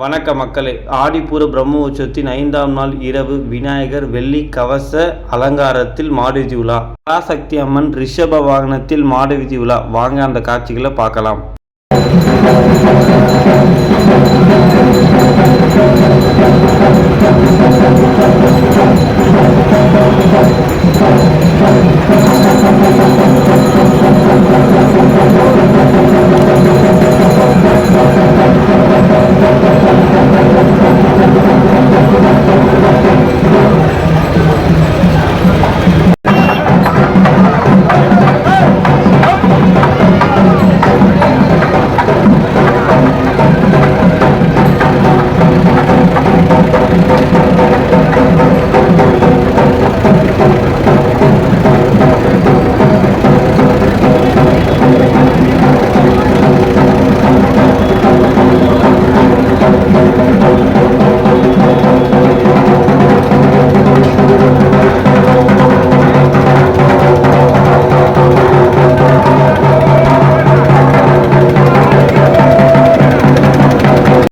வணக்க மக்களே. ஆடிப்பூர பிரம்ம உற்சவத்தின் ஐந்தாம் நாள் இரவு விநாயகர் வெள்ளி கவச அலங்காரத்தில் மாடுவீதி உலா. பராசக்தி அம்மன் ரிஷப வாகனத்தில் மாடுவீதி உலா. வாங்க அந்த காட்சிகளை பார்க்கலாம். Thank